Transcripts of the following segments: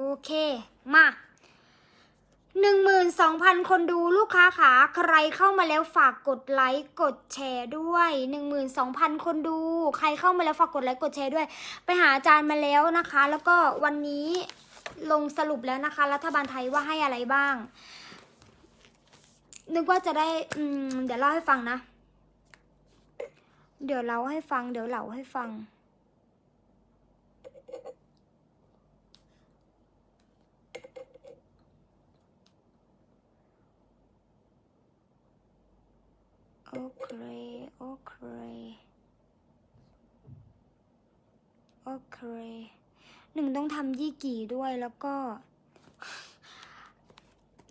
โอเค มาหนึ่งหมื่นสองพันคนดูลูกค้าขาใครเข้ามาแล้วฝากกดไลค์กดแชร์ด้วยหนึ่งหมื่นสองพันคนดู ใครเข้ามาแล้วฝากกดไลค์กดแชร์ด้วย ไปหาอาจารย์มาแล้วนะคะ แล้วก็วันนี้ลงสรุปแล้วนะคะ รัฐบาลไทยว่าให้อะไรบ้าง นึกว่าจะได้อืมเดี๋ยวเล่าให้ฟังนะ เดี๋ยวเล่าให้ฟัง เดี๋ยวเล่าให้ฟัง โอเค โอเค โอ เคหนึ่งต้องทำยี่กี่ด้วยแล้วก็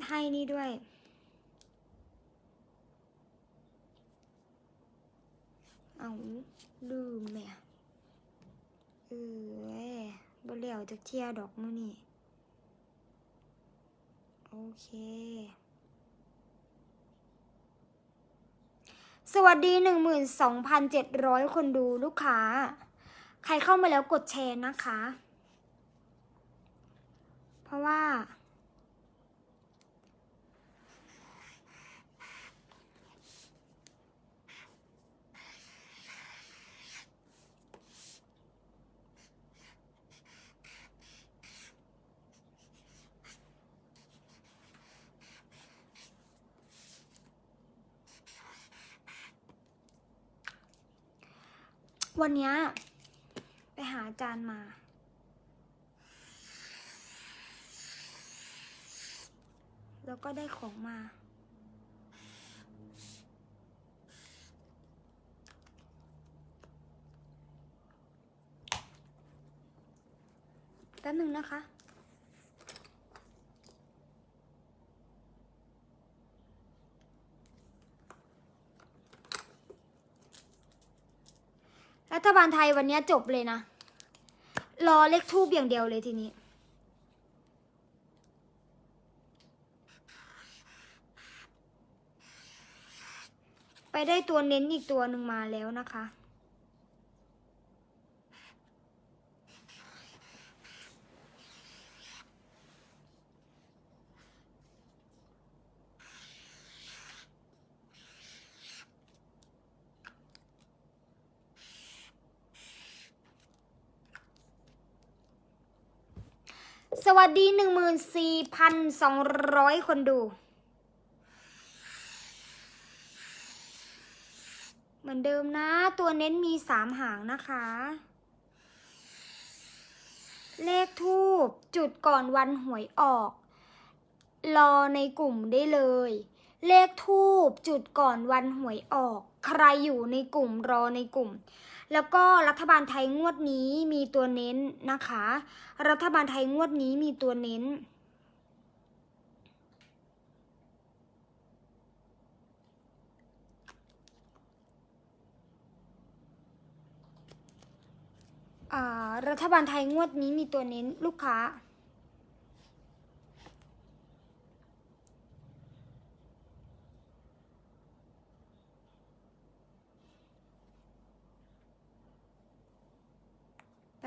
ให้นี่ด้วย เอาลืมแม่เออเอ้ยบ่เหลียวจากเทียดอกมือนี่ โอเค สวัสดี12,700คนดูลูกค้า ใครเข้ามาแล้วกดแชร์นะคะ เพราะว่า วันนี้ ไปหาอาจารย์มา แล้วก็ได้ของมา แป๊บหนึ่งนะคะ รัฐบาลไทยวันนี้จบเลยนะ รอเลขทูบอย่างเดียวเลยทีนี้ ไปได้ตัวเน้นอีกตัวหนึ่งมาแล้วนะคะ สวัสดี 14,200 คนดู เหมือนเดิมนะ ตัวเน้นมีสามหางนะคะ เลขทูบจุดก่อนวันหวยออก รอในกลุ่มได้เลย เลขทูบจุดก่อนวันหวยออก ใครอยู่ในกลุ่มรอในกลุ่ม แล้วก็รัฐบาลไทยงวดนี้มีตัวเน้นนะคะ รัฐบาลไทยงวดนี้มีตัวเน้น รัฐบาลไทยงวดนี้มีตัวเน้นลูกค้า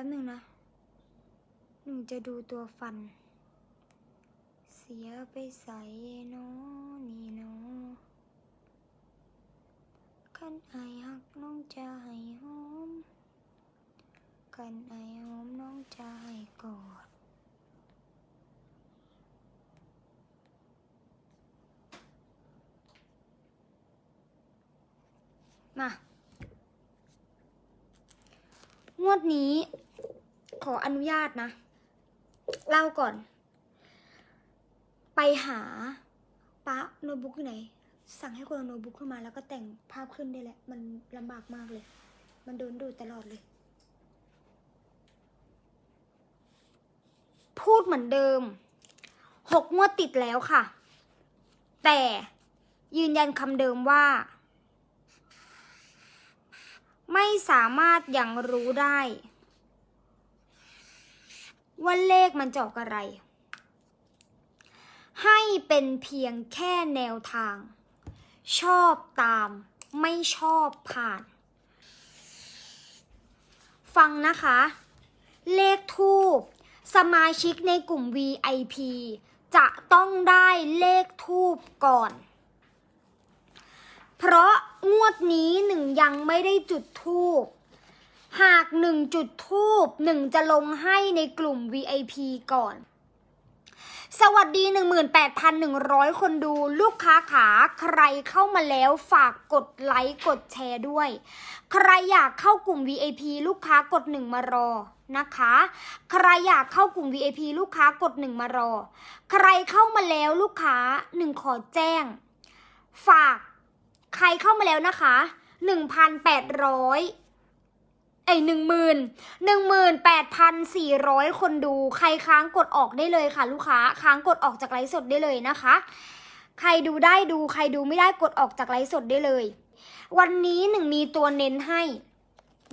ป๊บหนึ่งนะ หนูจะดูตัวฟัน เสียไปใส่เนอนี่เนอขันไอหักน้องจะให้หอมขันไอหอมน้องจะให้กอดมางวดนี้ ขออนุญาตนะ เล่าก่อน ไปหาปะโน้ตบุ๊กไหน สั่งให้คนเอาโน้ตบุ๊กขึ้นมา แล้วก็แต่งภาพขึ้นได้แหละ มันลำบากมากเลย มันโดนดูดตลอดเลย พูดเหมือนเดิมหกงวดติดแล้วค่ะ แต่ยืนยันคำเดิมว่า ไม่สามารถยังรู้ได้ ว่าเลขมันจะออกอะไร ให้เป็นเพียงแค่แนวทาง ชอบตามไม่ชอบผ่าน ฟังนะคะ เลขทูบสมาชิกในกลุ่ม VIP จะต้องได้เลขทูปก่อน เพราะงวดนี้หนึ่งยังไม่ได้จุดทูป หากหนึ่งจุดทูบหนึ่งจะลงให้ในกลุ่ม VIP ก่อน สวัสดี 18,100 คนดูลูกค้าขาใครเข้ามาแล้วฝากกดไลค์กดแชร์ด้วย ใครอยากเข้ากลุ่ม VIP ลูกค้ากดหนึ่งมารอนะคะ ใครอยากเข้ากลุ่ม VIP ลูกค้ากดหนึ่งมารอ ใครเข้ามาแล้วลูกค้าหนึ่งขอแจ้ง ฝาก ใครเข้ามาแล้วนะคะ 1,800 ไอหนึ่งหมื่นหนึ่งหมื่นแปดพันสี่ร้อยคนดู ใครค้างกดออกได้เลยค่ะ ลูกค้าค้างกดออกจากไลฟ์สดได้เลยนะคะ ใครดูได้ดูใครดูไม่ได้กดออกจากไลฟ์สดได้เลย วันนี้หนึ่งมีตัวเน้นให้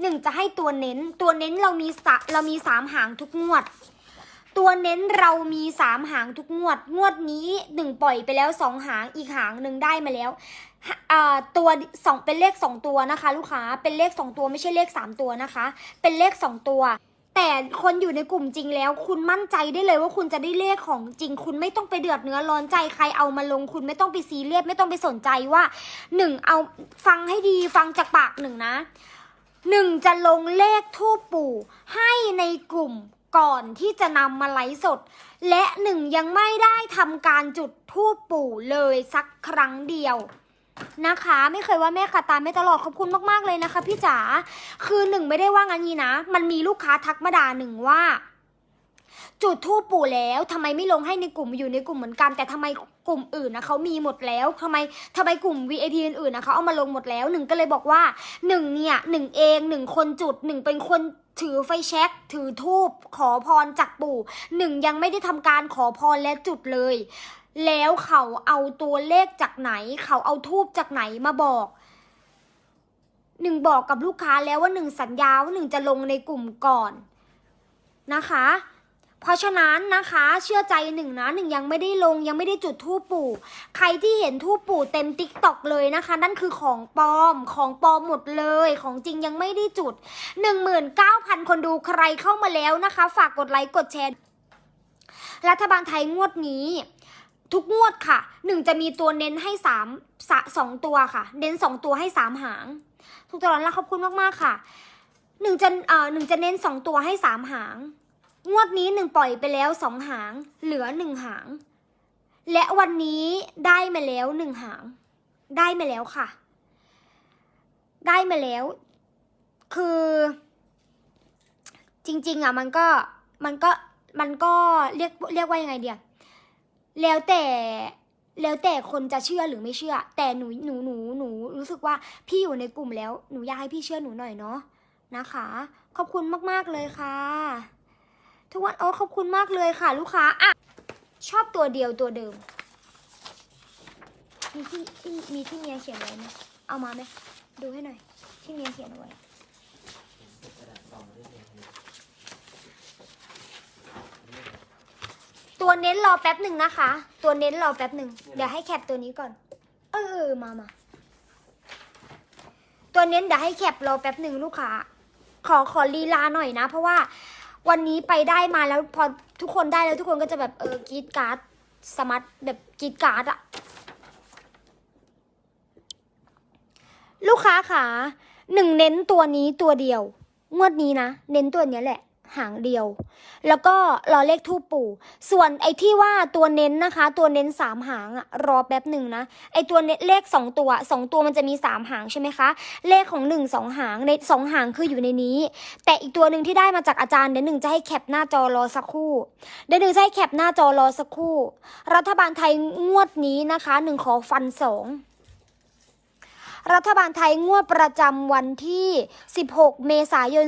หนึ่งจะให้ตัวเน้น ตัวเน้นเรามีสเรามีสามหางทุกงวด ตัวเน้นเรามีสามหางทุกงวด งวดนี้หนึ่งปล่อยไปแล้วสองหางอีกหางหนึ่งได้มาแล้วตัวสองเป็นเลขสองตัวนะคะ ลูกค้าเป็นเลขสองตัวไม่ใช่เลขสามตัวนะคะ เป็นเลขสองตัวแต่คนอยู่ในกลุ่มจริงแล้ว คุณมั่นใจได้เลยว่าคุณจะได้เลขของจริง คุณไม่ต้องไปเดือดเนื้อร้อนใจใครเอามาลง คุณไม่ต้องไปซีเรียสไม่ต้องไปสนใจว่าหนึ่งเอาฟังให้ดีฟังจากปากหนึ่งนะหนึ่งจะลงเลขทูปปู่ให้ในกลุ่ม ก่อนที่จะนำมาไลฟ์สด และหนึ่งยังไม่ได้ทำการจุดทูปปู่เลยสักครั้งเดียวนะคะ ไม่เคยว่าแม่ขาดตาไม่ตลอดขอบคุณมาก ๆ เลยนะคะ พี่จ๋าคือหนึ่งไม่ได้ว่างั้นนี้นะ มันมีลูกค้าทักมาด่าหนึ่งว่า จุดทูปปู่แล้วทำไมไม่ลงให้ในกลุ่มอยู่ในกลุ่มเหมือนกัน แต่ทำไมกลุ่มอื่นนะเขามีหมดแล้วทำไมทำไมกลุ่ม VIP อื่นๆนะเขาเอามาลงหมดแล้วหนึ่งก็เลยบอกว่าหนึ่งเนี่ยหนึ่งเองหนึ่งคนจุดหนึ่งเป็นคน ถือไฟแช็กถือทูบขอพรจากปู่หนึ่งยังไม่ได้ทำการขอพรและจุดเลย แล้วเขาเอาตัวเลขจากไหน เขาเอาทูบจากไหนมาบอกหนึ่งบอกกับลูกค้าแล้วว่าหนึ่งสัญญาว่าหนึ่งจะลงในกลุ่มก่อนนะคะ เพราะฉะนั้นนะคะเชื่อใจหนึ่งนะหนึ่งยังไม่ได้ลงยังไม่ได้จุดทูปปู่ ใครที่เห็นทูปปู่เต็มติ๊กตอกเลยนะคะ นั่นคือของปลอมของปลอมหมดเลย ของจริงยังไม่ได้จุด 19,000 คนดูใครเข้ามาแล้วนะคะ ฝากกดไลค์กดแชร์รัฐบาลไทยงวดนี้ ทุกงวดค่ะหนึ่งจะมีตัวเน้นให้สามสสองตัวค่ะ เน้นสองตัวให้สามหาง ทุกตลอดแล้วขอบคุณมากๆค่ะหนึ่งจะเอ่อหนึ่งจะเน้นสองตัวให้สามหาง งวดนี้หนึ่งปล่อยไปแล้วสองหาง เหลือหนึ่งหาง และวันนี้ได้มาแล้วหนึ่งหาง ได้มาแล้วค่ะ ได้มาแล้ว คือ จริง ๆ อะ มันก็มันก็มันก็เรียกเรียกว่ายังไงเดียแล้วแต่แล้วแต่คนจะเชื่อหรือไม่เชื่อ แต่หนูหนูหนูหนูรู้สึกว่าพี่อยู่ในกลุ่มแล้วหนูอยากให้พี่เชื่อหนูหน่อยเนาะนะคะ ขอบคุณมาก ๆ เลยค่ะ ทุกวันโอ้ขอบคุณมากเลยค่ะ ลูกค้าอะชอบตัวเดียวตัวเดิม มีที่ที่มีที่เมียเขียนไว้ไหมเอามาไหมดูให้หน่อยที่เมียเขียนไว้ตัวเน้นรอแป๊บหนึ่งนะคะ ตัวเน้นรอแป๊บหนึ่งเดี๋ยวให้แคปตัวนี้ก่อน เออมามาตัวเน้นเดี๋ยวให้แคปรอแป๊บหนึ่งลูกค้า ขอขอลีลาหน่อยนะ เพราะว่า วันนี้ไปได้มาแล้วพอทุกคนได้แล้วทุกคนก็จะแบบเออกรีดการ์ดสมัตแบบกรีดการ์ดอะลูกค้าขาหนึ่งเน้นตัวนี้ตัวเดียว งวดนี้นะ เน้นตัวเนี้ยแหละ หางเดียว แล้วก็รอเลขทูปปู่ ส่วนไอ้ที่ว่าตัวเน้นนะคะ ตัวเน้นสามหางอะรอแป๊บหนึ่งนะไอ้ตัวเน้นเลขสองตัวสองตัวมันจะมีสามหางใช่ไหมคะ เลขของหนึ่งสองหางในสองหางคืออยู่ในนี้ แต่อีกตัวหนึ่งที่ได้มาจากอาจารย์เดี๋ยวหนึ่งจะให้แคปหน้าจอรอสักครู่เดี๋ยวหนึ่งจะให้แคปหน้าจอรอสักครู่ รัฐบาลไทยงวดนี้นะคะหนึ่งขอฟันสอง รัฐบาลไทยงวดประจำวันที่ 16 เมษายน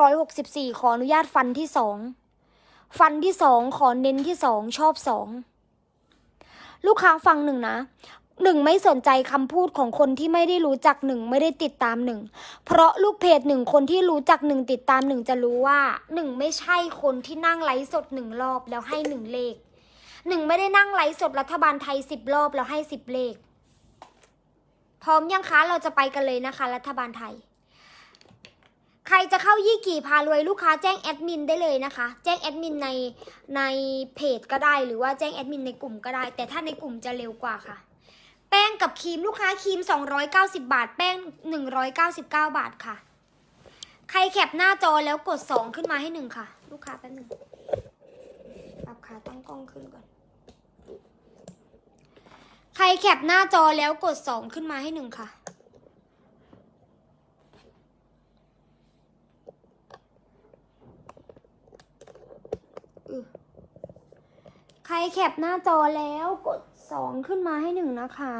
2564 ขออนุญาตฟันที่ 2 ฟันที่ 2 ขอเน้นที่ 2 ชอบ 2 ลูกค้าฟังหนึ่งนะหนึ่งไม่สนใจคำพูดของคนที่ไม่ได้รู้จักหนึ่งไม่ได้ติดตามหนึ่งเพราะลูกเพจหนึ่งคนที่รู้จักหนึ่งติดตามหนึ่งจะรู้ว่าหนึ่งไม่ใช่คนที่นั่งไลฟ์สดหนึ่งรอบแล้วให้หนึ่งเลขหนึ่งไม่ได้นั่งไลฟ์สดรัฐบาลไทยสิบรอบแล้วให้สิบเลข พร้อมยังคะเราจะไปกันเลยนะคะ รัฐบาลไทย ใครจะเข้ายี่กี่พารวยลูกค้าแจ้งแอดมินได้เลยนะคะ แจ้งแอดมินในในเพจก็ได้หรือว่าแจ้งแอดมินในกลุ่มก็ได้ แต่ถ้าในกลุ่มจะเร็วกว่าค่ะ แป้งกับครีมลูกค้าครีม 290 บาท แป้ง 199 บาทค่ะ ใครแคปหน้าจอแล้วกด 2 ขึ้นมาให้หนึ่งค่ะ ลูกค้าแป๊บหนึงปรับขาตั้งกล้องขึ้นก่อน ใครแคปหน้าจอแล้วกดสองขึ้นมาให้หนึ่งค่ะ ใครแคปหน้าจอแล้วกดสองขึ้นมาให้หนึ่งนะคะ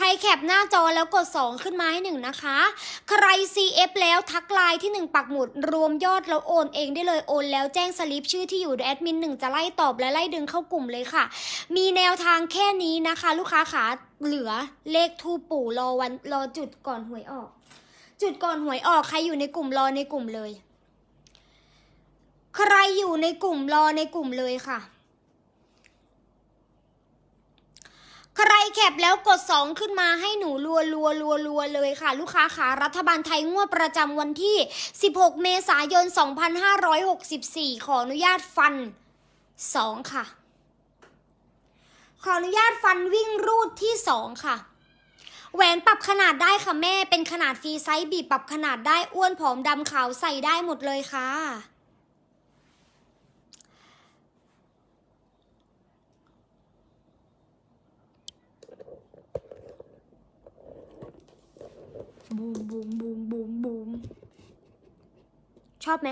ใครแคปหน้าจอแล้วกด 2 ขึ้นมาให้หนึ่งนะคะ ใคร CF แล้วทักไลน์ที่ 1 ปักหมุด รวมยอดแล้วโอนเองได้เลยโอนแล้วแจ้งสลิปชื่อที่อยู่แอดมินหนึ่งจะไล่ตอบและไล่ดึงเข้ากลุ่มเลยค่ะ มีแนวทางแค่นี้นะคะ ลูกค้าขาเหลือเลขทูปปู่รอวันรอจุดก่อนหวยออก จุดก่อนหวยออกใครอยู่ในกลุ่มรอในกลุ่มเลย ใครอยู่ในกลุ่มรอในกลุ่มเลยค่ะ ใครแคปแล้วกด 2 ขึ้นมาให้หนูรัวรัวรัวรัวเลยค่ะ ลูกค้าขารัฐบาลไทยงวดประจำวันที่ 16 เมษายน 2564 ขออนุญาตฟัน 2 ค่ะ ขออนุญาตฟันวิ่งรูดที่ 2 ค่ะแหวนปรับขนาดได้ค่ะแม่ เป็นขนาดฟรีไซส์บีบปรับขนาดได้อ้วนผอมดำขาวใส่ได้หมดเลยค่ะ บูมบูมบูมบูมบูมชอบไหม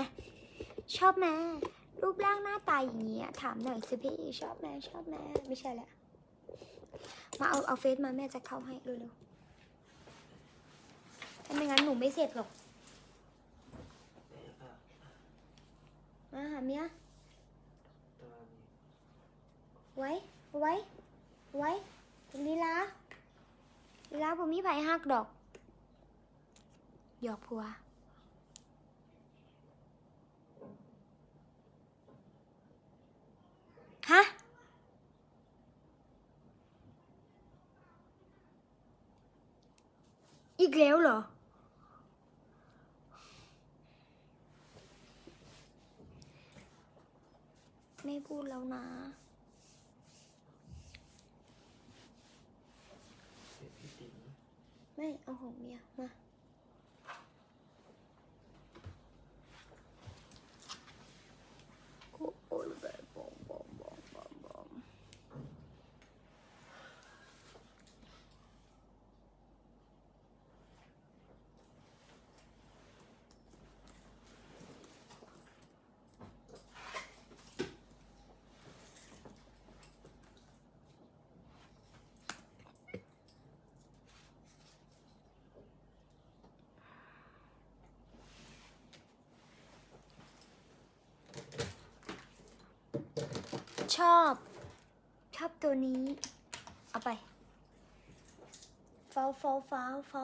ชอบไหมรูปร่างหน้าตาอย่างเงี้ยถามหน่อยสิพี่ชอบไหมชอบไหมไม่ใช่แหละมาเอาเอาเฟซมาแม่จะเข้าให้เร็วๆถ้าไม่งั้นหนูไม่เสร็จหรอกมาหาเมียไว้ไว้ไว้ลีลาลีลาผมมีไผ่หักดอก หยอกผัว ฮะ อีกแล้วเหรอ ไม่พูดแล้วนะไม่เอาของเมียมา กูโอนไปบอมบอมบอมบอมบอม ชอบ ชอบตัวนี้ เอาไปฟ้าวฟ้าวฟ้าวฟ้า